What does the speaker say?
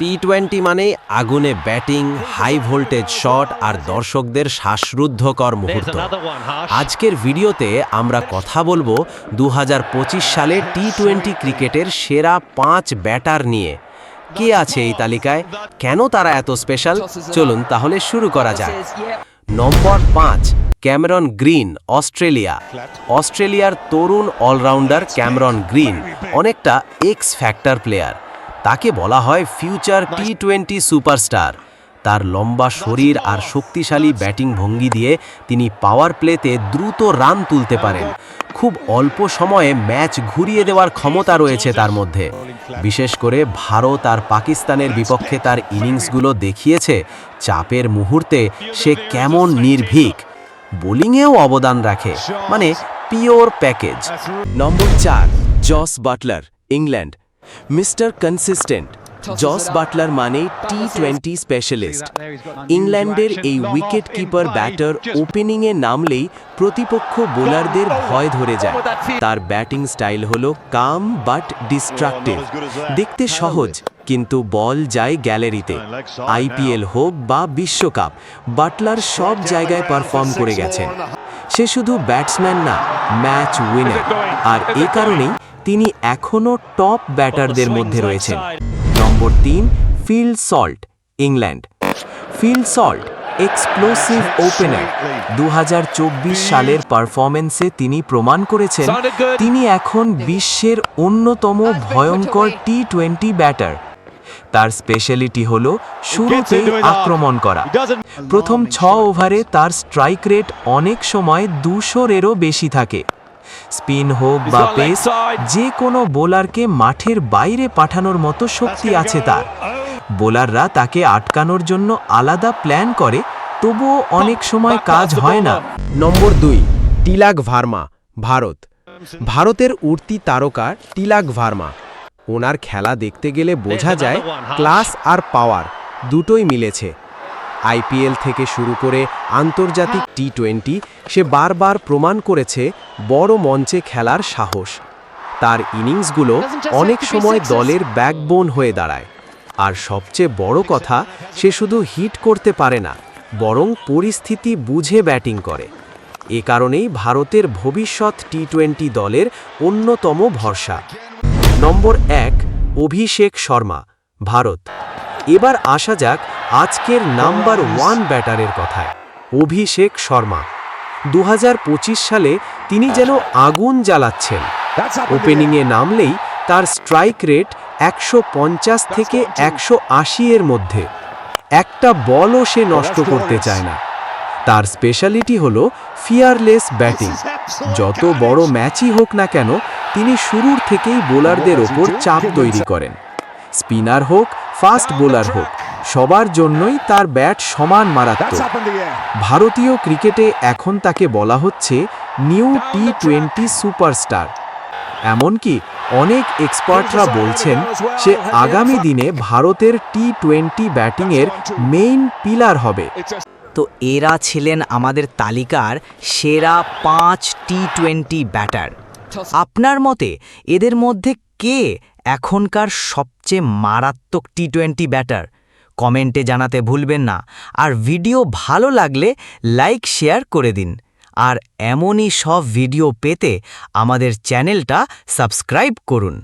টি twenty মানেই আগুনে batting high voltage shot আর দর্শকদের শ্বাসরুদ্ধকর মুহূর্ত। আজকের ভিডিওতে আমরা কথা বলব দু হাজার পঁচিশ সালে টি টোয়েন্টি ক্রিকেটের সেরা পাঁচ ব্যাটার নিয়ে। কে আছে এই তালিকায়? কেন তারা এত স্পেশাল চলুন তাহলে শুরু করা যাক। নম্বর পাঁচ ক্যামেরন গ্রিন অস্ট্রেলিয়া। অস্ট্রেলিয়ার তরুণ অলরাউন্ডার ক্যামেরন গ্রিন অনেকটা এক্স ফ্যাক্টর প্লেয়ার তাকে বলা হয় ফিউচার টি টোয়েন্টি সুপারস্টার। তার লম্বা শরীর আর শক্তিশালী ব্যাটিং ভঙ্গি দিয়ে তিনি পাওয়ার প্লেতে দ্রুত রান তুলতে পারেন। খুব অল্প সময়ে ম্যাচ ঘুরিয়ে দেওয়ার ক্ষমতা রয়েছে তার মধ্যে। বিশেষ করে ভারত আর পাকিস্তানের বিপক্ষে তার ইনিংসগুলো দেখিয়েছে চাপের মুহূর্তে সে কেমন নির্ভীক। বোলিংয়েও অবদান রাখে মানে পিওর প্যাকেজ নম্বর চার Jos Buttler England. Mister consistent Jos Buttler মানে টি টোয়েন্টি স্পেশালিস্ট ইংল্যান্ডের এই উইকেট কিপার ব্যাটার ওপেনিংয়ে নামলেই প্রতিপক্ষ বোলারদের ভয় ধরে যায়। তার ব্যাটিং স্টাইল হল কাম বাট ডিস্ট্রাকটিভ দেখতে সহজ কিন্তু বল যায় গ্যালারিতে। আইপিএল হোক বা বিশ্বকাপ বাটলার সব জায়গায় পারফর্ম করে গেছেন। সে শুধু ব্যাটসম্যান না ম্যাচ উইনার আর এ কারণেই তিনি এখনও টপ ব্যাটারদের মধ্যে রয়েছেন। নম্বর তিন Phil Salt England. Phil Salt explosive opener. দু হাজার চব্বিশ সালের পারফরমেন্সে তিনি প্রমাণ করেছেন তিনি এখন বিশ্বের অন্যতম ভয়ঙ্কর টি টোয়েন্টি ব্যাটার। তার স্পেশালিটি হল শুরুতেই আক্রমণ করা। প্রথম ছ ওভারে তার স্ট্রাইক রেট অনেক সময় দুশোরেরও বেশি থাকে। স্পিন হোক বা পেস যে কোনো বোলারকে মাঠের বাইরে পাঠানোর মতো শক্তি আছে তার। বোলাররা তাকে আটকানোর জন্য আলাদা প্ল্যান করে তবুও অনেক সময় কাজ হয় না। নম্বর দুই টিলাক ভার্মা ভারত। ভারতের উঠতি তারকা টিলাক ভার্মা। ওনার খেলা দেখতে গেলে বোঝা যায় ক্লাস আর পাওয়ার দুটোই মিলেছে। আইপিএল থেকে শুরু করে আন্তর্জাতিক টি টোয়েন্টি সে বারবার প্রমাণ করেছে বড় মঞ্চে খেলার সাহস। তার ইনিংসগুলো অনেক সময় দলের ব্যাকবোন হয়ে দাঁড়ায়। আর সবচেয়ে বড় কথা সে শুধু হিট করতে পারে না বরং পরিস্থিতি বুঝে ব্যাটিং করে। এ কারণেই ভারতের ভবিষ্যৎ টি টোয়েন্টি দলের অন্যতম ভরসা। নম্বর এক অভিষেক শর্মা ভারত। এবার আসা যাক আজকের নাম্বার ওয়ান ব্যাটারের কথায় অভিষেক শর্মা। দু হাজার পঁচিশ সালে তিনি যেন আগুন জ্বালাচ্ছেন। ওপেনিংয়ে নামলেই তার স্ট্রাইক রেট একশো পঞ্চাশ থেকে একশো আশি এর মধ্যে। একটা বলও সে নষ্ট করতে চায় না। তার স্পেশালিটি হল ফিয়ারলেস ব্যাটিং যত বড় ম্যাচই হোক না কেন তিনি শুরুর থেকেই বোলারদের ওপর চাপ তৈরি করেন। স্পিনার হোক ফাস্ট বোলার হোক সবার জন্যই তার ব্যাট সমান মারাত্মক। ভারতীয় ক্রিকেটে এখন তাকে বলা হচ্ছে নিউ টি টোয়েন্টি সুপারস্টার। এমনকি অনেক এক্সপার্টরা বলছেন সে আগামী দিনে ভারতের টি টোয়েন্টি ব্যাটিংয়ের মেইন পিলার হবে। তো এরা ছিলেন আমাদের তালিকার সেরা পাঁচ টি টোয়েন্টি ব্যাটার আপনার মতে এদের মধ্যে কে এখনকার সবচেয়ে মারাত্মক টি টোয়েন্টি ব্যাটার? কমেন্টে জানাতে ভুলবেন না। আর ভিডিও ভালো লাগলে লাইক, শেয়ার করে দিন। আর এমনই সব ভিডিও পেতে আমাদের চ্যানেলটা সাবস্ক্রাইব করুন।